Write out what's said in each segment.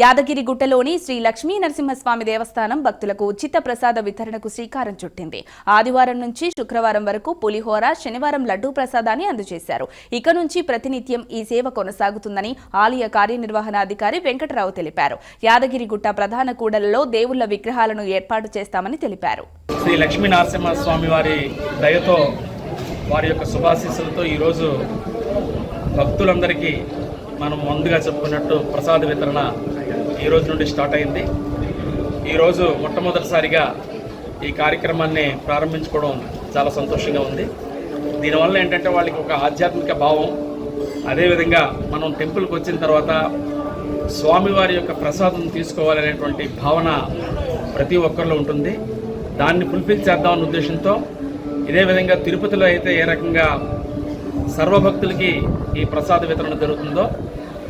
యాదగిరిగుట్టలోని శ్రీ లక్ష్మీ నరసింహస్వామి దేవస్థానం భక్తులకు ఉచిత ప్రసాద వితరణకు శ్రీకారం చుట్టింది. ఆదివారం నుంచి శుక్రవారం వరకు పులిహోర శనివారం లడ్డూ ప్రసాదాన్ని అందజేశారు. ఇక నుంచి ప్రతినిత్యం ఈ సేవ కొనసాగుతుందని ఆలయ కార్యనిర్వహణాధికారి వెంకటరావు తెలిపారు. యాదగిరిగుట్ట ప్రధాన కూడలలో దేవుళ్ళ విగ్రహాలను ఏర్పాటు చేస్తామని తెలిపారు. శ్రీ లక్ష్మీ నరసింహస్వామి వారి దయతో వారి యొక్క శుభాశీస్సులతో ఈరోజు భక్తులందరికీ మనం ముందుగా చెప్పుకున్నట్టు ప్రసాద వితరణ ఈ రోజు నుండి స్టార్ట్ అయింది. ఈరోజు మొట్టమొదటిసారిగా ఈ కార్యక్రమాన్ని ప్రారంభించుకోవడం చాలా సంతోషంగా ఉంది. దీనివల్ల ఏంటంటే వాళ్ళకి ఒక ఆధ్యాత్మిక భావం. అదేవిధంగా మనం టెంపుల్కి వచ్చిన తర్వాత స్వామివారి యొక్క ప్రసాదం తీసుకోవాలనేటువంటి భావన ప్రతి ఒక్కరిలో ఉంటుంది. దాన్ని ఫుల్ఫిల్ చేద్దామన్న ఉద్దేశంతో ఇదే విధంగా తిరుపతిలో అయితే ఏ రకంగా సర్వభక్తులకి ఈ ప్రసాద వితరణ జరుగుతుందో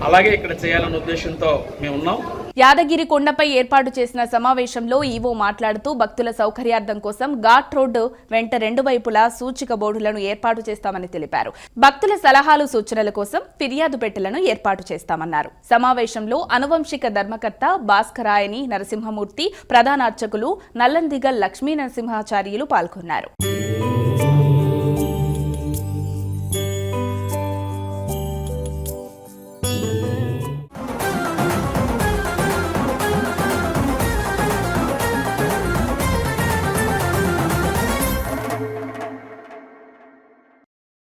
అలాగే ఇక్కడ చేయాలన్న ఉద్దేశంతో మేము ఉన్నాం. యాదగిరి కొండపై ఏర్పాటు చేసిన సమావేశంలో ఈవో మాట్లాడుతూ భక్తుల సౌకర్యార్థం కోసం ఘాట్ రోడ్డు వెంట రెండు వైపులా సూచిక బోర్డులను ఏర్పాటు చేస్తామని తెలిపారు. భక్తుల సలహాలు సూచనల కోసం ఫిర్యాదు పెట్టెలను ఏర్పాటు చేస్తామన్నారు. సమావేశంలో అనువంశిక ధర్మకర్త భాస్కరాయని నరసింహమూర్తి ప్రధాన అర్చకులు నల్లందిగల్ లక్ష్మీ నరసింహాచార్యులు పాల్గొన్నారు.